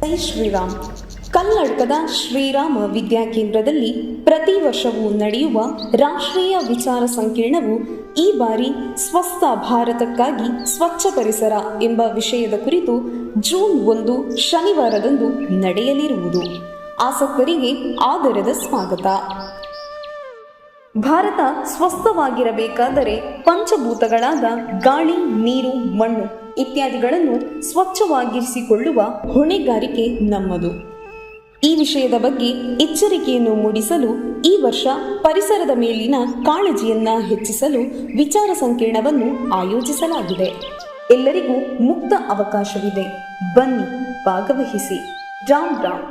ಜೈ ಶ್ರೀರಾಮ್. ಕನ್ನಡಕದ ಶ್ರೀರಾಮ ವಿದ್ಯಾಕೇಂದ್ರದಲ್ಲಿ ಪ್ರತಿ ವರ್ಷವೂ ನಡೆಯುವ ರಾಷ್ಟ್ರೀಯ ವಿಚಾರ ಸಂಕಿರಣವು ಈ ಬಾರಿ ಸ್ವಸ್ಥ ಭಾರತಕ್ಕಾಗಿ ಸ್ವಚ್ಛ ಪರಿಸರ ಎಂಬ ವಿಷಯದ ಕುರಿತು ಜೂನ್ ಒಂದು ಶನಿವಾರದಂದು ನಡೆಯಲಿರುವುದು. ಆಸಕ್ತರಿಗೆ ಆದರದ ಸ್ವಾಗತ. ಭಾರತ ಸ್ವಸ್ಥವಾಗಿರಬೇಕಾದರೆ ಪಂಚಭೂತಗಳಾದ ಗಾಳಿ, ನೀರು, ಮಣ್ಣು ಇತ್ಯಾದಿಗಳನ್ನು ಸ್ವಚ್ಛವಾಗಿರಿಸಿಕೊಳ್ಳುವ ಹೊಣೆಗಾರಿಕೆ ನಮ್ಮದು. ಈ ವಿಷಯದ ಬಗ್ಗೆ ಎಚ್ಚರಿಕೆಯನ್ನು ಮೂಡಿಸಲು ಈ ವರ್ಷ ಪರಿಸರದ ಮೇಲಿನ ಕಾಳಜಿಯನ್ನ ಹೆಚ್ಚಿಸಲು ವಿಚಾರ ಸಂಕಿರಣವನ್ನು ಆಯೋಜಿಸಲಾಗಿದೆ. ಎಲ್ಲರಿಗೂ ಮುಕ್ತ ಅವಕಾಶವಿದೆ. ಬನ್ನಿ ಭಾಗವಹಿಸಿ. ರಾಮ್ ರಾಮ್.